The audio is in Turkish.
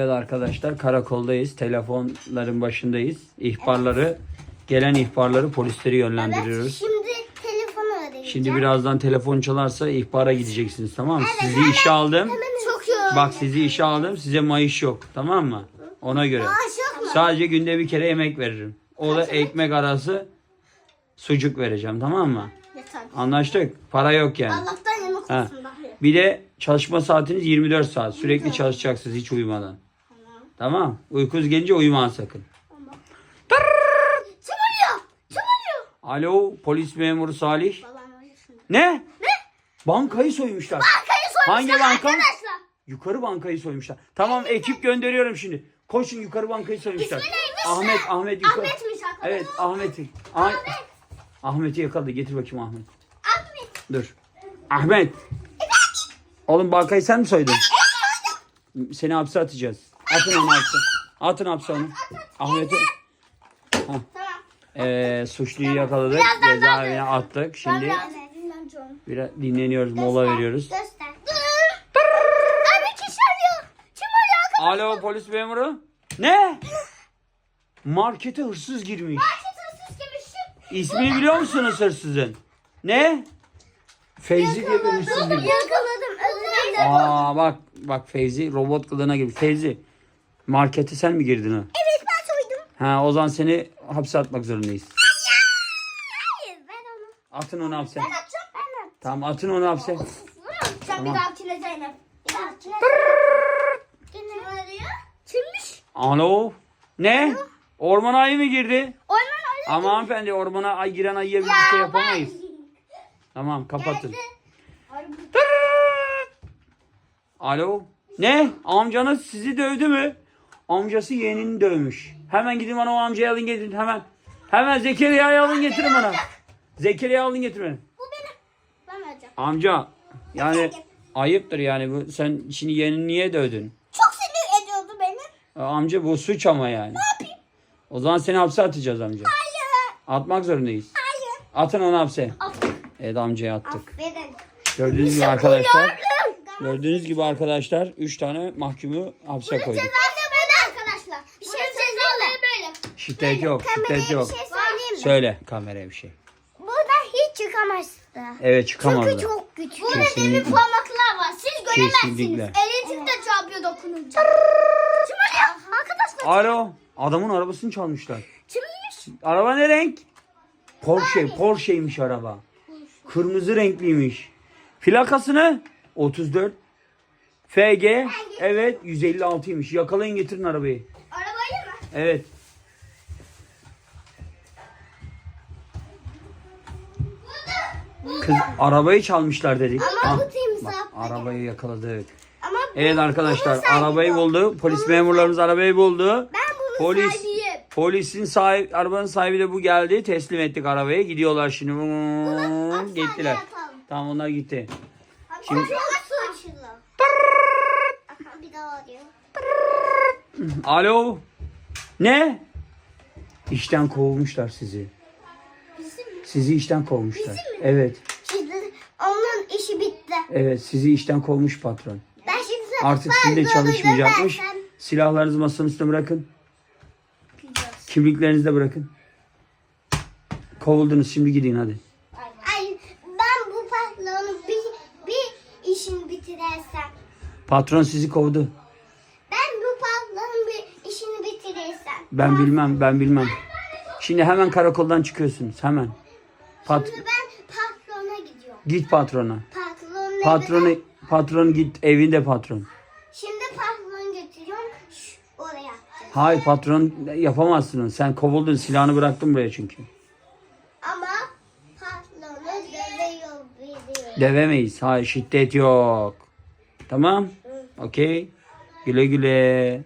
Evet arkadaşlar karakoldayız. Telefonların başındayız. İhbarları, gelen ihbarları polisleri yönlendiriyoruz. Şimdi telefonu arayacağım. Şimdi birazdan telefon çalarsa ihbara gideceksiniz tamam mı? Sizi işe aldım. Çok iyi. Bak sizi işe aldım. Size maaş yok. Tamam mı? Ona göre. Maaş yok mu? Sadece günde bir kere yemek veririm. O da ekmek arası sucuk vereceğim tamam mı? Yeter. Anlaştık. Para yok yani. Allah'tan yemek Ha. olsun bari. Bir de çalışma saatiniz 24 saat. Sürekli çalışacaksınız hiç uyumadan. Tamam. Uykunuz gelince uyumayın sakın. Çımırıyor. Çımırıyor. Alo polis memuru Salih. Babam. Ne? Ne? Bankayı soymuşlar. Bankayı soymuşlar Hangi banka? arkadaşlar. Yukarı bankayı soymuşlar. Tamam ekip gönderiyorum şimdi. Koşun yukarı bankayı soymuşlar. İsmi neymiş? Ahmet, Ahmet yukarı. Ahmet'miş arkadaşlar. Evet Ahmet'i. Ah- Ahmet'i yakaladı. Getir bakayım Ahmet. Ahmet. Dur. Ahmet. Oğlum bankayı sen mi soydun? Seni hapse atacağız. Atın onu hapse. Atın hapse onu. Ahmet'i. Tamam. Ee, suçluyu yakaladık. Birazdan Cezaevine attık. Şimdi biraz dinleniyoruz. Mola veriyoruz. Göster. Dur. Abi kişi arıyor. Kim arıyor? Alo polis memuru. Ne? Markete hırsız girmiş. Hırsız gibi şu. İsmini biliyor musunuz hırsızın? Ne? Feyzi bir hırsız girmiş. Yakaladım. Özür dilerim. Aa bak bak Feyzi robot kılığına girmiş. Feyzi markete sen mi girdin ha? Evet ben soydum. Ha o zaman seni hapse atmak zorundayız. Hayır ben onu. Atın onu hapse. Ben atacağım ben atacağım. Tamam atın onu hapse. Atacağım bir daha kile Zeynep. Bir daha kile Kim arıyor? Kimmiş? Alo. Ne? Ormana ayı mı girdi? Orman arıyor. Ama hanımefendi ormana ay giren ayıya bir şey yapamayız. Tamam kapatın. Alo. Ne? Amcanız sizi dövdü mü? Amcası yeğenini dövmüş. Hemen gidin bana o amcayı alın getirin hemen. Hemen Zekeriya'yı alın getirin bana. Zekeriya alın getirin beni. Bu benim. Ben vereceğim. Amca yani ayıptır yani bu sen şimdi yeğenini niye dövdün? Çok sinir ediyordu beni. E, Amca bu suç ama yani. Ne yapayım? O zaman seni hapse atacağız amca. Hayır. Atmak zorundayız. Hayır. Atın onu hapse. Aferin. Evet amcaya attık. Aferin. Gördüğünüz gibi arkadaşlar. Gördüğünüz gibi arkadaşlar 3 tane mahkumu hapse koyduk. Ceza da böyle arkadaşlar. Bir şey cezaları böyle. Şiddet yok, şiddet yok. Bir şey söyleyeyim mi? Söyle kameraya bir şey. Burada hiç çıkamazdı. Evet çıkamadı. Çünkü çok güçlü. Burada Kesinlikle. demir parmaklar var. Siz göremezsiniz. Kesinlikle. Elektrik de çarpıyor dokununca. Arkadaşlar Alo. Adamın arabasını çalmışlar. kimmiş? Araba ne renk? Porsche. Porsche'ymiş araba. Kırmızı renkliymiş. Plakasını 34 FG evet 156'ymış. Yakalayın getirin arabayı. Arabayı mı? Evet. Kız arabayı çalmışlar dedik. Ama Ah, bu timsah. arabayı yakaladık. Ama Evet arkadaşlar bunun sahibi arabayı bu. buldu. Polis memurlarımız arabayı buldu. Ben bunun Polis sahibiyim. polisin sahibi arabanın sahibi de bu geldi. Teslim ettik arabayı. Gidiyorlar şimdi. hapishaneye Gittiler. atalım. Tamam onlar gitti. Şimdi... Açıldı. Aha bir daha arıyor. Alo. Ne? İşten kovmuşlar sizi. Sizi işten kovmuşlar. Bizim mi? Evet. Şimdi onun işi bitti. Evet sizi işten kovmuş patron. Ben şimdi Artık sizinle çalışmayacakmış. ödersem Silahlarınızı masanın üstüne bırakın. Kimliklerinizi de bırakın. Kovuldunuz şimdi gidin hadi. Ay ben bu patronu bir, bir işini bitirirsem. Patron sizi kovdu. Ben bu patronun bir işini bitirirsem. Ben bilmem ben bilmem. Şimdi hemen karakoldan çıkıyorsunuz hemen. Pat Şimdi ben patrona gidiyorum. git patrona. Patron Patronu patron git evinde patron. Şimdi patronu getiriyorum. Şş, oraya. Hayır patron yapamazsın onu. Sen kovuldun silahını bıraktın buraya çünkü. Ama patronu dövüyor biliyor. Devemeyiz. Hayır şiddet yok. Tamam. Okey. Güle güle.